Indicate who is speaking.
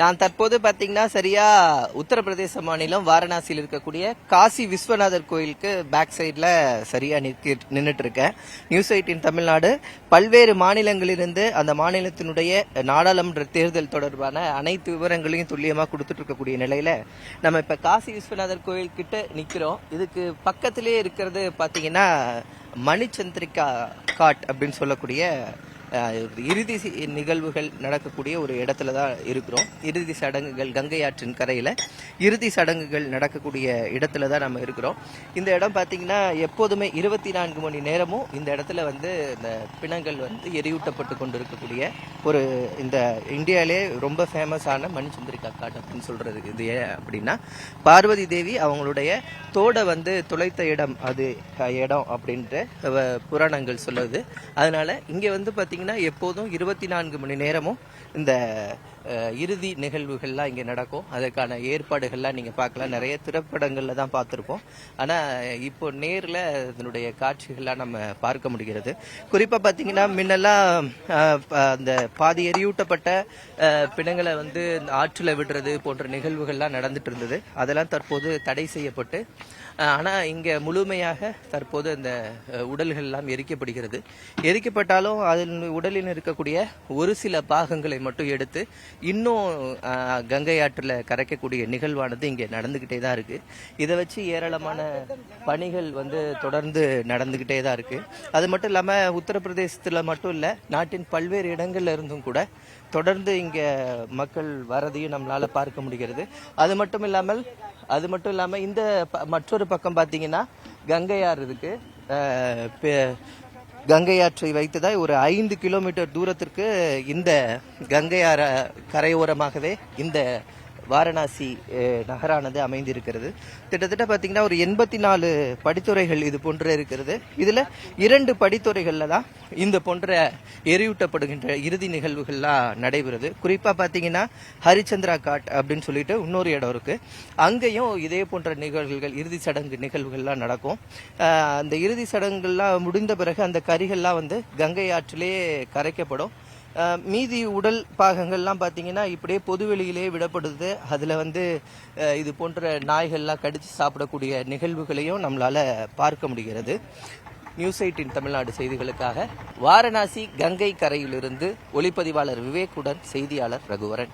Speaker 1: நான் தற்போது பாத்தீங்கன்னா சரியா உத்தரப்பிரதேச மாநிலம் வாரணாசியில் இருக்கக்கூடிய காசி விஸ்வநாதர் கோயிலுக்கு பேக் சைடுல சரியா நின்றுட்டு இருக்கேன் நியூஸ் எயிட்டின் தமிழ்நாடு. பல்வேறு மாநிலங்களிலிருந்து அந்த மாநிலத்தினுடைய நாடாளுமன்ற தேர்தல் தொடர்பான அனைத்து விவரங்களையும் துல்லியமா கொடுத்துட்டு இருக்கக்கூடிய நிலையில நம்ம இப்ப காசி விஸ்வநாதர் கோயில்கிட்ட நிற்கிறோம் நிக்கிறோம். இதுக்கு பக்கத்திலே இருக்கிறது பாத்தீங்கன்னா மணிச்சந்திரிகா காட் அப்படின்னு சொல்லக்கூடிய இறுதி நிகழ்வுகள் நடக்கக்கூடிய ஒரு இடத்துல தான் இருக்கிறோம். இறுதி சடங்குகள் கங்கை ஆற்றின் கரையில் இறுதி சடங்குகள் நடக்கக்கூடிய இடத்துல தான் நம்ம இருக்கிறோம். இந்த இடம் பார்த்திங்கன்னா எப்போதுமே இருபத்தி நான்கு மணி நேரமும் இந்த இடத்துல வந்து இந்த பிணங்கள் வந்து எரியூட்டப்பட்டு கொண்டு இருக்கக்கூடிய ஒரு இந்த இந்தியாவிலே ரொம்ப ஃபேமஸான மணிச்சந்திரிகா காட் அப்படின்னு சொல்கிறது இது ஏன் அப்படின்னா பார்வதி தேவி அவங்களுடைய தோடை வந்து துளைத்த இடம் அது இடம் அப்படின்ட்டு புராணங்கள் புராணங்கள் வருது அதனால இங்கே வந்து பார்த்திங்கன்னா எப்போதும் இருபத்தி நான்கு மணி நேரமும் இந்த இறுதி நிகழ்வுகள்லாம் இங்கே நடக்கும். அதற்கான ஏற்பாடுகள்லாம் நீங்க பார்க்கலாம். நிறைய திரைப்படங்களில் தான் பார்த்துருப்போம். ஆனா இப்போ நேரில் இதனுடைய காட்சிகள்லாம் நம்ம பார்க்க முடிகிறது. குறிப்பாக பார்த்தீங்கன்னா முன்னெல்லாம் அந்த பாதி எரியூட்டப்பட்ட பிணங்களை வந்து ஆற்றில் விடுறது போன்ற நிகழ்வுகள்லாம் நடந்துட்டு இருந்தது. அதெல்லாம் தற்போது தடை செய்யப்பட்டு ஆனால் இங்கே முழுமையாக தற்போது அந்த உடல்கள்லாம் எரிக்கப்படுகிறது. எல்லாம் எரிக்கப்பட்டாலும் அதில் உடலில் இருக்கக்கூடிய ஒரு சில பாகங்களை மட்டும் எடுத்து இன்னும் கங்கை ஆற்றில் கரைக்கக்கூடிய நிகழ்வானது இங்கே நடந்துக்கிட்டே தான் இருக்குது இதை வச்சு ஏராளமான பணிகள் வந்து தொடர்ந்து நடந்துக்கிட்டே தான் இருக்குது அது மட்டும் இல்லாமல் உத்தரப்பிரதேசத்தில் மட்டும் இல்லை நாட்டின் பல்வேறு இடங்கள்ல இருந்தும் கூட தொடர்ந்து இங்கே மக்கள் வரதையும் நம்மளால் பார்க்க முடிகிறது. அது மட்டும் இல்லாமல் அது மட்டும் இல்லாமல் இந்த ப- மற்றொரு பக்கம் பார்த்தீங்கன்னா கங்கை இருக்கு. பெ- கங்கை ஆற்றை வைத்துதான் ஒரு ஐந்து கிலோமீட்டர் தூரத்திற்கு இந்த கங்கை ஆற கரையோரமாகவே இந்த வாரணாசி நகரானது அமைந்திருக்கிறது. கிட்டத்தட்ட பார்த்திங்கன்னா ஒரு எண்பத்தி நாலு படித்துறைகள் இது போன்று இருக்கிறது. இதில் இரண்டு படித்துறைகளில் தான் இந்த போன்ற எரியூட்டப்படுகின்ற இறுதி நிகழ்வுகள்லாம் நடைபெறுது. குறிப்பாக பார்த்தீங்கன்னா ஹரிச்சந்திரா காட் அப்படின்னு சொல்லிட்டு இன்னொரு இடம் இருக்குது அங்கேயும் இதே போன்ற நிகழ்வுகள் இறுதி சடங்கு நிகழ்வுகள்லாம் நடக்கும். அந்த இறுதி சடங்குகள்லாம் முடிந்த பிறகு அந்த கரிகள்லாம் வந்து கங்கை ஆற்றிலே கரைக்கப்படும். மீதி உடல் பாகங்கள்லாம் பார்த்தீங்கன்னா இப்படியே பொதுவெளியிலே விடப்படுது. அதில் வந்து இது போன்ற நாய்கள்லாம் கடித்து சாப்பிடக்கூடிய நிகழ்வுகளையும் நம்மளால பார்க்க முடிகிறது. நியூஸ் எயிட்டின் தமிழ்நாடு செய்திகளுக்காக வாரணாசி கங்கை கரையிலிருந்து ஒளிப்பதிவாளர் விவேக்குடன் செய்தியாளர் ரகுவரன்.